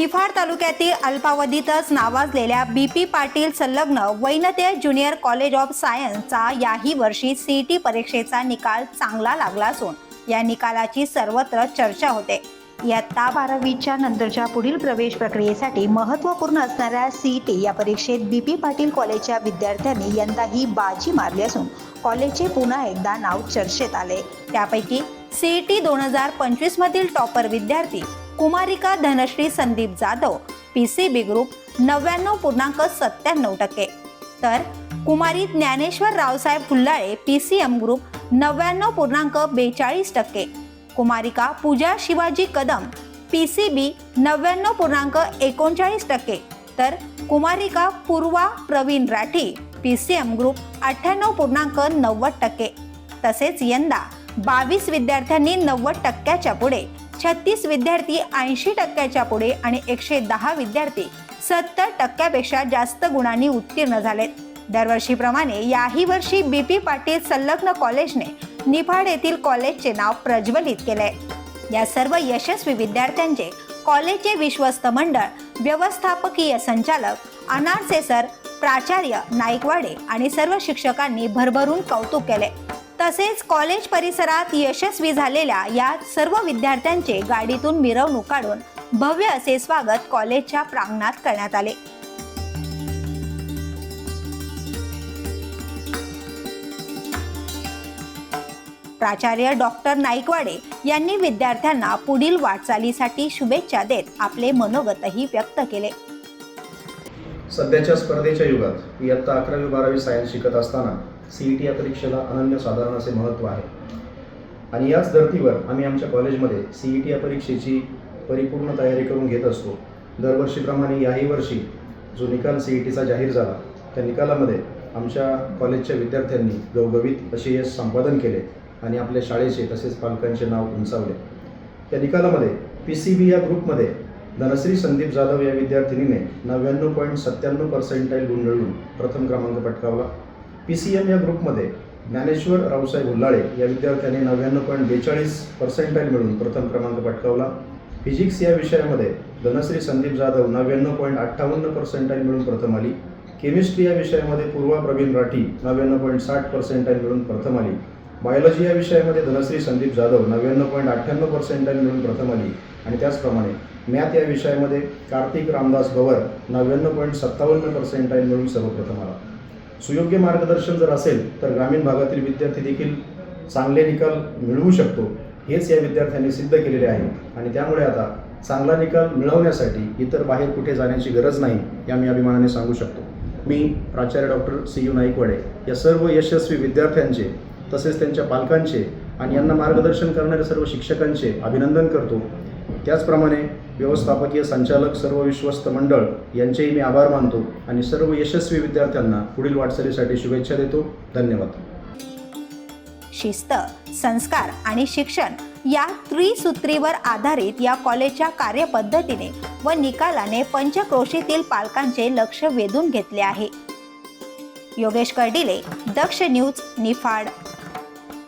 निफाड तालुक्यातील अल्पावधीतच नावाजलेल्या बी पी पाटील संलग्न वैनते ज्युनियर कॉलेज ऑफ सायन्सचा याही वर्षी सीईटी परीक्षेचा निकाल चांगला लागला असून या निकालाची सर्वत्र चर्चा होते. इयत्ता बारावीच्या नंतरच्या पुढील प्रवेश प्रक्रियेसाठी महत्त्वपूर्ण असणाऱ्या सीईटी या परीक्षेत बी पी पाटील कॉलेजच्या विद्यार्थ्यांनी यंदाही बाजी मारली असून कॉलेजचे पुन्हा एकदा नाव चर्चेत आले. त्यापैकी सीईटी दोन हजार पंचवीसमधील टॉपर विद्यार्थी कुमारिका Dhanashree Sandeep Jadhav P C B group नव्याण्णव पूर्णांक सत्त्याण्णव टक्के. तर कुमारी Dnyaneshwar Raosaheb Phullale P C M group नव्याण्णव पूर्णांक बेचाळीस टक्के. कुमारिका Pooja Shivaji Kadam P C B नव्याण्णव पूर्णांक एकोणचाळीस टक्के. तर कुमारिका Purva Pravin Rathi P C M group अठ्ठ्याण्णव पूर्णांक नव्वद टक्के. तसेच यंदा बावीस विद्यार्थ्यांनी नव्वद टक्क्याच्या पुढे छत्तीस विद्यार्थी ऐंशी टक्क्याच्या पुढे आणि एकशे दहा विद्यार्थी सत्तर टक्क्यापेक्षा जास्त गुणांनी उत्तीर्ण झालेत. दरवर्षीप्रमाणे याही वर्षी बी पी पाटील संलग्न कॉलेजने निफाड येथील कॉलेजचे नाव प्रज्वलित केले या सर्व यशस्वी विद्यार्थ्यांचे कॉलेजचे विश्वस्त मंडळ व्यवस्थापकीय संचालक अनारसे सर प्राचार्य नाईकवाडे आणि सर्व शिक्षकांनी भरभरून कौतुक केले तसेच कॉलेज परिसरात यशस्वी झालेल्या या सर्व विद्यार्थ्यांचे गाडीतून मिरवणूक काढून भव्य असे स्वागत कॉलेजच्या प्रांगणात करण्यात आले. प्राचार्य डॉक्टर नाईकवाडे यांनी विद्यार्थ्यांना पुढील वाटचालीसाठी शुभेच्छा देत आपले मनोगतही व्यक्त केले. सध्याच्या स्पर्धेच्या युगात इयत्ता अकरावी बारावी सायन्स शिकत असताना सी ई टी या परीक्षेला अनन्यसाधारण असे महत्त्व आहे. आणि याच धर्तीवर आम्ही आमच्या कॉलेजमध्ये सी ई टी या परीक्षेची परिपूर्ण तयारी करून घेत असतो. दरवर्षीप्रमाणे याही वर्षी जो निकाल सी ई टीचा जाहीर झाला त्या निकालामध्ये आमच्या कॉलेजच्या विद्यार्थ्यांनी गवगवीत असे यश संपादन केले आणि आपल्या शाळेचे तसेच पालकांचे नाव उंचावले. त्या निकालामध्ये पी सी बी या ग्रुपमध्ये धनश्री संदीप जाधव या विद्यार्थिनीने नव्याण्णव पॉईंट सत्त्याण्णव पर्सेंटाईल गुण मिळवून प्रथम क्रमांक पटकावला. पी सी एम या ग्रुपमध्ये ज्ञानेश्वर रावसाहेब उल्लाळे या विद्यार्थ्याने नव्याण्णव पॉईंट बेचाळीस पर्सेंटाईल मिळून प्रथम क्रमांक पटकावला. फिजिक्स या विषयामध्ये धनश्री संदीप जाधव नव्याण्णव पॉईंट अठ्ठावन्न पर्सेंटाईल मिळून प्रथम आली. केमिस्ट्री या विषयामध्ये पूर्वा प्रवीण राठी नव्याण्णव पॉईंट साठ पर्सेंटाईल मिळून प्रथम आली. बायोलॉजी या विषयामध्ये धनश्री संदीप जाधव नव्याण्णव पॉईंट अठ्ठ्याण्णव पर्सेंटाईल मिळून प्रथम आली. आणि त्याचप्रमाणे मॅथ या विषयामध्ये कार्तिक रामदास गवर नव्याण्णव पॉईंट सत्तावन्न पर्सेंटाईल मिळून सर्वप्रथम आला. सुयोग्य मार्गदर्शन जर असेल तर ग्रामीण भागातील विद्यार्थी देखील चांगले निकाल मिळवू शकतो. हेच या विद्यार्थ्यांनी सिद्ध केलेले आहे. आणि त्यामुळे आता चांगला निकाल मिळवण्यासाठी इतर बाहेर कुठे जाण्याची गरज नाही या मी अभिमानाने सांगू शकतो. मी प्राचार्य डॉक्टर सी यू नाईकवाडे या सर्व यशस्वी विद्यार्थ्यांचे तसेच त्यांच्या पालकांचे आणि यांना मार्गदर्शन करणाऱ्या सर्व शिक्षकांचे अभिनंदन करतो. त्याचप्रमाणे व्यवस्थापकीय संचालक सर्व विश्वस्त मंडळ यांचेही मी आभार मानतो आणि सर्व यशस्वी विद्यार्थ्यांना पुढील वाटचालीसाठी शुभेच्छा देतो. धन्यवाद. शिस्त संस्कार आणि शिक्षण या त्रिसूत्रीवर आधारित या कॉलेजच्या कार्यपद्धतीने व निकालाने पंचक्रोशीतील पालकांचे लक्ष वेधून घेतले आहे. योगेश कर्डिले दक्ष न्यूज निफाड.